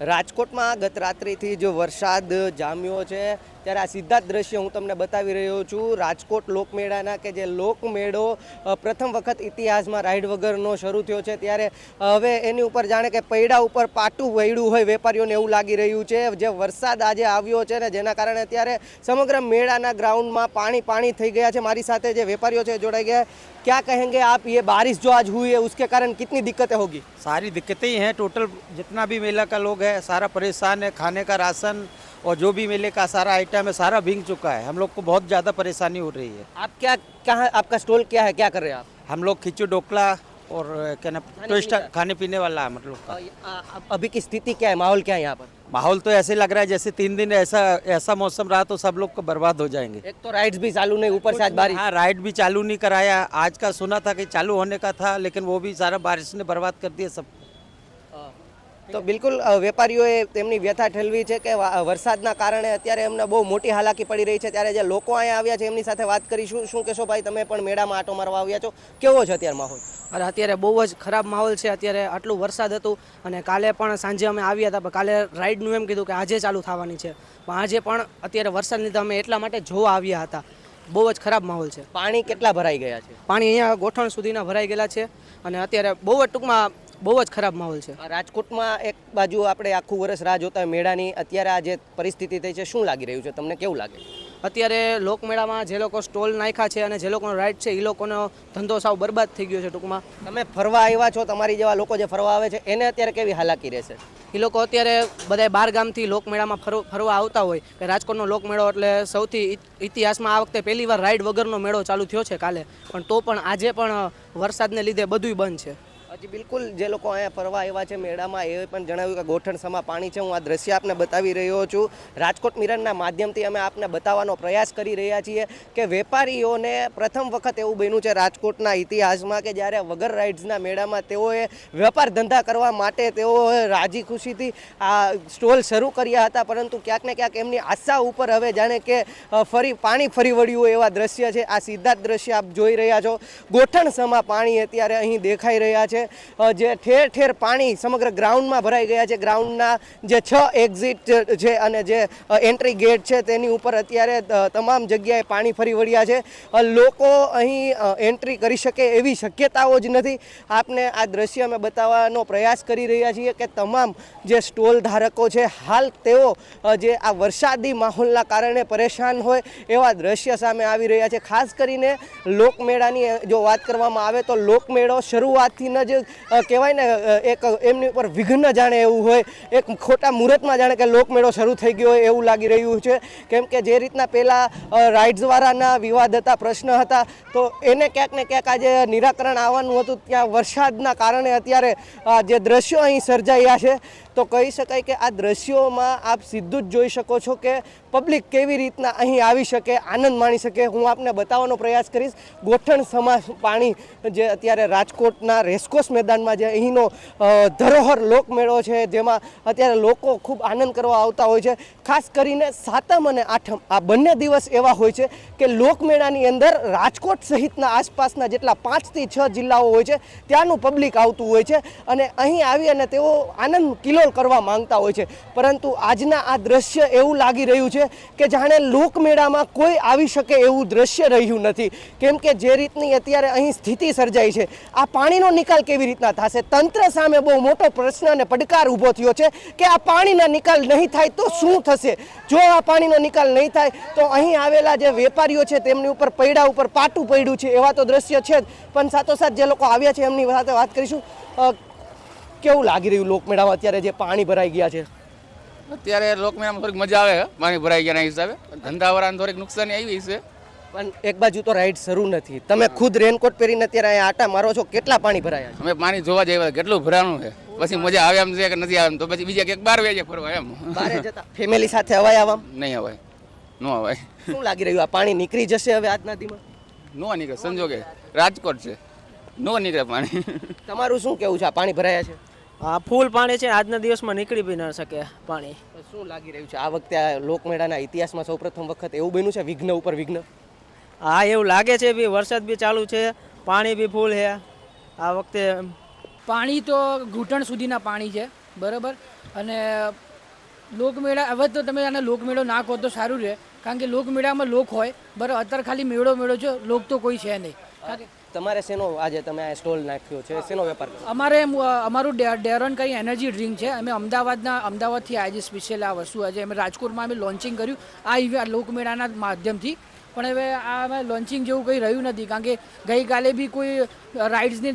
રાજકોટમાં ગત રાત્રિથી જો વરસાદ જામ્યો છે ત્યારે આ સીધા જ દ્રશ્ય હું તમને બતાવી રહ્યો છું રાજકોટ લોકમેળાના કે જે લોકમેળો અ, પ્રથમ વખત ઇતિહાસમાં રાઈડ વગરનો શરૂ થયો છે ત્યારે હવે એની ઉપર જાણે કે પૈડા ઉપર પાટું વળ્યું હોય વેપારીઓને એવું લાગી રહ્યું છે જે વરસાદ આજે આવ્યો છે ને જેના કારણે અત્યારે સમગ્ર મેળાના ગ્રાઉન્ડમાં પાણી પાણી થઈ ગયા છે મારી સાથે જે વેપારીઓ છે જોડાઈ ગયા क्या कहेंगे आप ये बारिश जो आज हुई है उसके कारण कितनी दिक्कतें होगी सारी दिक्कतें ही हैं टोटल जितना भी मेला का लोग है सारा परेशान है खाने का राशन और जो भी मेले का सारा आइटम है सारा भीग चुका है। हम लोग को बहुत ज़्यादा परेशानी हो रही है। आप क्या क्या आपका स्टॉल क्या है? क्या कर रहे हैं आप? हम लोग खिचू डोकला और क्या ना ट्विस्ट खाने पीने वाला है मतलब का। अभी की स्थिति क्या है? माहौल क्या है यहाँ पर? माहौल तो ऐसे लग रहा है जैसे तीन दिन ऐसा ऐसा मौसम रहा तो सब लोग को बर्बाद हो जाएँगे। एक तो राइड्स भी चालू नहीं ऊपर से आज बारिश। हाँ राइड भी चालू नहीं कराया। आज का सुना था कि चालू होने का था लेकिन वो भी सारा बारिश ने बर्बाद कर दिया सब। તો બિલકુલ વેપારીઓએ તેમની વ્યથા ઠેલવી છે કે વરસાદના કારણે અત્યારે એમને બહુ મોટી હાલાકી પડી રહી છે. ત્યારે જે લોકો અહીંયા આવ્યા છે એમની સાથે વાત કરીશું શું કહેશો ભાઈ? તમે પણ મેળામાં આટો મારવા આવ્યા છો. કેવો છે અત્યારે માહોલ? અરે અત્યારે બહુ જ ખરાબ માહોલ છે. અત્યારે આટલું વરસાદ હતું અને કાલે પણ સાંજે અમે આવ્યા હતા પણ કાલે રાઈડનું એમ કીધું કે આજે ચાલુ થવાની છે. પણ આજે પણ અત્યારે વરસાદ લીધે અમે એટલા માટે જોવા આવ્યા હતા. બહુ જ ખરાબ માહોલ છે. પાણી કેટલા ભરાઈ ગયા છે? પાણી અહીંયા ગોઠણ સુધીના ભરાઈ ગયેલા છે અને અત્યારે બહુ જ ટૂંકમાં બહુ જ ખરાબ માહોલ છે. રાજકોટમાં એક બાજુ આપણે આખું વર્ષ રાહ જોતા હોય મેળાની અત્યારે આ જે પરિસ્થિતિ થઈ છે શું લાગી રહ્યું છે? તમને કેવું લાગે? અત્યારે લોકમેળામાં જે લોકો સ્ટોલ નાખ્યા છે અને જે લોકોનો રાઇડ છે એ લોકોનો ધંધો સાવ બરબાદ થઈ ગયો છે ટૂંકમાં. તમે ફરવા આવ્યા છો તમારી જેવા લોકો જે ફરવા આવે છે એને અત્યારે કેવી હાલાકી રહેશે? એ લોકો અત્યારે બધા બાર ગામથી લોકમેળામાં ફરવા ફરવા આવતા હોય. કે રાજકોટનો લોકમેળો એટલે સૌથી ઇતિહાસમાં આ વખતે પહેલી વાર રાઈડ વગરનો મેળો ચાલુ થયો છે કાલે. પણ તો પણ આજે પણ વરસાદને લીધે બધુંય બંધ છે. હજી બિલકુલ જે લોકો અહીંયા ફરવા આવ્યા છે મેળામાં, એ પણ જણાવ્યું કે ગોઠણસમાં પાણી છે, હું આ દ્રશ્ય આપને બતાવી રહ્યો છું. રાજકોટ મિરનના માધ્યમથી અમે આપને બતાવવાનો પ્રયાસ કરી રહ્યા છીએ કે વેપારીઓને પ્રથમ વખત એવું બન્યું છે રાજકોટના ઇતિહાસમાં કે જ્યારે વગર રાઇડ્સના મેળામાં તેઓએ વેપાર ધંધા કરવા માટે તેઓએ રાજી ખુશીથી આ સ્ટોલ શરૂ કર્યા હતા, પરંતુ ક્યાંક ને ક્યાંક એમની આશા ઉપર હવે જાણે કે ફરી પાણી ફરી વળ્યું એવા દ્રશ્ય છે. આ સીધા જ દ્રશ્ય આપ જોઈ રહ્યા છો. ગોઠણસમાં પાણી અત્યારે અહીં દેખાઈ રહ્યા છે. જે ઠેર ઠેર પાણી સમગ્ર ગ્રાઉન્ડમાં ભરાઈ ગયા છે. ગ્રાઉન્ડના જે છ એક્ઝિટ છે અને જે એન્ટ્રી ગેટ છે તેની ઉપર અત્યારે તમામ જગ્યાએ પાણી ફરી વળ્યા છે. લોકો અહીં એન્ટ્રી કરી શકે એવી શક્યતાઓ જ નથી. આપને આ દ્રશ્ય અમે બતાવવાનો પ્રયાસ કરી રહ્યા છીએ કે તમામ જે સ્ટોલ ધારકો છે, હાલ તેઓ જે આ વરસાદી માહોલના કારણે પરેશાન હોય એવા દ્રશ્ય સામે આવી રહ્યા છે. ખાસ કરીને લોકમેળાની જો વાત કરવામાં આવે તો લોકમેળો શરૂઆતથી ન જ અ, કહેવાય ને એક એમની ઉપર વિઘ્ન જાણે એવું હોય એક ખોટા મુહૂર્તમાં જાણે કે લોકમેળો શરૂ થઈ ગયો હોય એવું લાગી રહ્યું છે. કેમ કે જે રીતના પહેલાં રાઇડ્સવાળાના વિવાદ હતા પ્રશ્ન હતા તો એને ક્યાંક ને ક્યાંક આજે નિરાકરણ આવવાનું હતું. ત્યાં વરસાદના કારણે અત્યારે જે દ્રશ્યો અહીં સર્જાયા છે તો કહી શકાય કે આ દ્રશ્યોમાં આપ સીધું જ જોઈ શકો છો કે પબ્લિક કેવી રીતના અહીં આવી શકે, આનંદ માણી શકે. હું આપને બતાવવાનો પ્રયાસ કરીશ. ગોઠણ સમાસ પાણી જે અત્યારે રાજકોટના રેસકોસ મેદાનમાં જે અહીંનો ધરોહર લોકમેળો છે, જેમાં અત્યારે લોકો ખૂબ આનંદ કરવા આવતા હોય છે. ખાસ કરીને સાતમ અને આઠમ, આ બંને દિવસ એવા હોય છે કે લોકમેળાની અંદર રાજકોટ સહિતના આસપાસના જેટલા પાંચથી છ જિલ્લાઓ હોય છે, ત્યાંનું પબ્લિક આવતું હોય છે અને અહીં આવી અને તેઓ આનંદ કિલોલ કરવા માંગતા હોય છે. પરંતુ આજના આ દ્રશ્ય એવું લાગી રહ્યું છે કે જાણે લોકમેળામાં કોઈ આવી શકે એવું દ્રશ્ય રહ્યું નથી. કેમ કે જે રીતની અત્યારે અહીં સ્થિતિ સર્જાઈ છે, આ પાણીનો નિકાલ કેવી રીતના થશે? તંત્ર સામે બહુ મોટો પ્રશ્ન અને પડકાર ઊભો થયો છે કે આ પાણીના નિકાલ નહીં થાય તો શું થશે? જો આ પાણીનો નિકાલ નહીં થાય તો અહીં આવેલા જે વેપારીઓ છે તેમની ઉપર પૈડા ઉપર પાટું પડ્યું છે એવા તો દ્રશ્ય છે જ. પણ સાથોસાથ જે લોકો આવ્યા છે એમની સાથે વાત કરીશું. કેવું લાગી રહ્યું લોકમેળામાં અત્યારે જે પાણી ભરાઈ ગયા છે? અત્યારે લોકમેળામાં થોડીક મજા આવે પાણી ભરાઈ ગયાના હિસાબે. ધંધાવાળાને થોડીક નુકસાની આવી છે. પણ એક બાજુ તો રાઈડ શરૂ નથી. તમે ખુદ રેનકોટ પહેરીને અત્યારે અહીંયા આટા મારો છો કેટલા પાણી ભરાયા અમે પાણી જોવા જઈએ કેટલું ભરાણું છે. પછી મજા આવે એમ છે કે નથી આવે એમ તો પછી બીજા ક્યાંક બાર વેજે ફરવા એમ. જતા ફેમિલી સાથે અવાય આવા નહીં અવાય. ન અવાય. શું લાગી રહ્યું આ પાણી નીકળી જશે હવે આજના દીમાં નો નીકળે સંજોગે. રાજકોટ છે. નો નીકળે પાણી. તમારું શું કેવું છે? આ પાણી ભરાયા છે? આ ફૂલ પાણી છે આજના દિવસમાં નીકળી બી ન શકે પાણી. શું લાગી રહ્યું છે? આ વખતે આ લોકમેળાના ઇતિહાસમાં સૌપ્રથમ વખત એવું બન્યું છે? વિઘ્ન ઉપર વિઘ્ન? હા એવું લાગે છે બી વરસાદ બી ચાલુ છે પાણી બી ફૂલ છે. આ વખતે પાણી તો ઘૂંટણ સુધીના પાણી છે બરાબર? અને લોકમેળા હવે તો તમે આને લોકમેળો ના કહો તો સારું રહે. કારણ કે લોકમેળામાં લોક હોય બરાબર? અત્યારે ખાલી મેળો મેળો છે લોક તો કોઈ છે નહીં. કારણ કે તમારે શેનો આજે તમે આ સ્ટોલ નાખ્યો છે? શેનો વેપાર અમારે અમારું ડેરોન કંઈ એનર્જી ડ્રિંક છે. અમે અમદાવાદના, અમદાવાદથી આજે સ્પેશિયલ આ વસ્તુ. આજે અમે રાજકોટમાં અમે લોન્ચિંગ કર્યું આ ઇવે- આ લોકમેળાના માધ્યમથી. પણ હવે આ લોન્ચિંગ જેવું કંઈ રહ્યું નથી. કારણ કે ગઈકાલે બી કોઈ રાઇડ્સની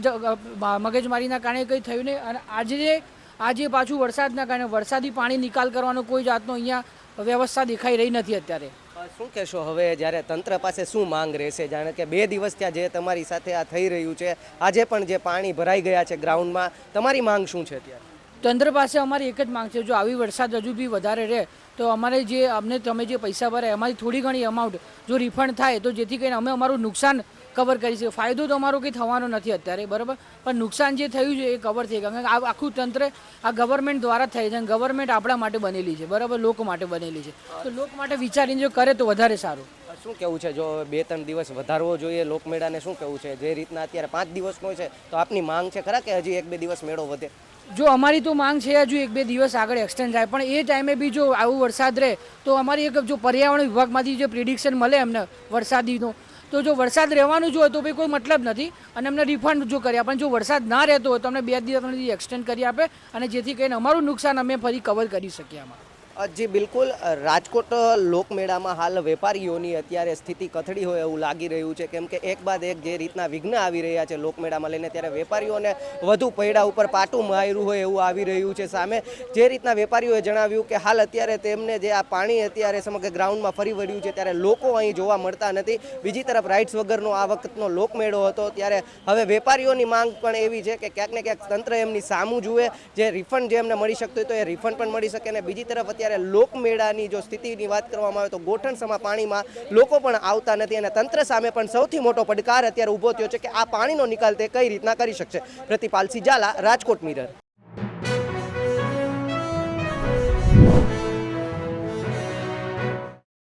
મગજમારીના કારણે કંઈ થયું નહીં. અને આજે આજે પાછું વરસાદના કારણે વરસાદી પાણી નિકાલ કરવાનો કોઈ જાતનો અહીંયા વ્યવસ્થા દેખાઈ રહી નથી અત્યારે. શું કહેશો હવે જ્યારે તંત્ર પાસે શું માંગ રહેશે? જાણે કે બે દિવસ ત્યાં જે તમારી સાથે આ થઈ રહ્યું છે, આજે પણ જે પાણી ભરાઈ ગયા છે ગ્રાઉન્ડમાં, તમારી માંગ શું છે અત્યારે? તંત્ર પાસે અમારી એક જ માંગ છે, જો આવી વરસાદ હજુ બી વધારે રહે, તો અમારે જે અમને, તમે જે પૈસા ભરાય, એમાંથી થોડી ઘણી અમાઉન્ટ જો રિફંડ થાય, તો જેથી કરીને અમે અમારું નુકસાન કવર કરી શકીએ ફાયદો તો અમારો કંઈ થવાનો નથી અત્યારે બરાબર? પણ નુકસાન જે થયું છે એ કવર થઈ કારણ કે આ આખું તંત્ર આ ગવર્મેન્ટ દ્વારા થાય છે અને ગવર્મેન્ટ આપણા માટે બનેલી છે બરાબર? લોકો માટે બનેલી છે. તો લોકો માટે વિચારીને જો કરે તો વધારે સારું. શું કેવું છે? જો બે ત્રણ દિવસ વધારવો જોઈએ લોકમેળાને શું કેવું છે? જે રીતના અત્યારે પાંચ દિવસનો છે તો આપની માંગ છે ખરા કે હજી એક બે દિવસ મેળો વધે? જો અમારી તો માંગ છે હજુ એક બે દિવસ આગળ એક્સટેન્ડ થાય પણ એ ટાઈમે બી જો આવું વરસાદ રહે તો અમારી એક જો પર્યાવરણ વિભાગમાંથી જે પ્રિડિક્શન મળે એમને વરસાદીનો તો જો વરસાદ રહેવાનું જ હોય તો ભાઈ કોઈ મતલબ નથી. અને અમને રિફંડ જો કર્યા. પણ જો વરસાદ ના રહેતો હોય તો અમને બે દિવસ એક્સટેન્ડ કરી આપે અને જેથી કરીને અમારું નુકસાન અમે ફરી કવર કરી શકીએ આમાં. જી, બિલકુલ. રાજકોટ લોકમેળામાં હાલ વેપારીઓની અત્યારે સ્થિતિ કથળી હોય એવું લાગી રહ્યું છે. કેમ કે એક બાદ એક જે રીતના વિઘ્ન આવી રહ્યા છે લોકમેળામાં લઈને, ત્યારે વેપારીઓને વધુ પૈડા ઉપર પાટું માર્યું હોય એવું આવી રહ્યું છે સામે. જે રીતના વેપારીઓએ જણાવ્યું કે હાલ અત્યારે તેમને જે આ પાણી અત્યારે સમગ્ર ગ્રાઉન્ડમાં ફરી વળ્યું છે, ત્યારે લોકો અહીં જોવા મળતા નથી. બીજી તરફ રાઇડ્સ વગરનો આ વખતનો લોકમેળો હતો, ત્યારે હવે વેપારીઓની માંગ પણ એવી છે કે ક્યાંક ને ક્યાંક તંત્ર એમની સામું જુએ. જે રિફંડ જે એમને મળી શકતું હોય તો એ રિફંડ પણ મળી શકે અને બીજી તરફ અત્યારે લોકમેળાની જો સ્થિતિની વાત કરવામાં આવે તો ગોઠણસમા પાણીમાં લોકો પણ આવતા નથી અને તંત્ર સામે પણ સૌથી મોટો પડકાર અત્યારે ઊભો થયો છે કે આ પાણીનો નિકાલ તે કઈ રીતના કરી શકશે. પ્રતિપાલ સિજાલા રાજકોટ મિરર.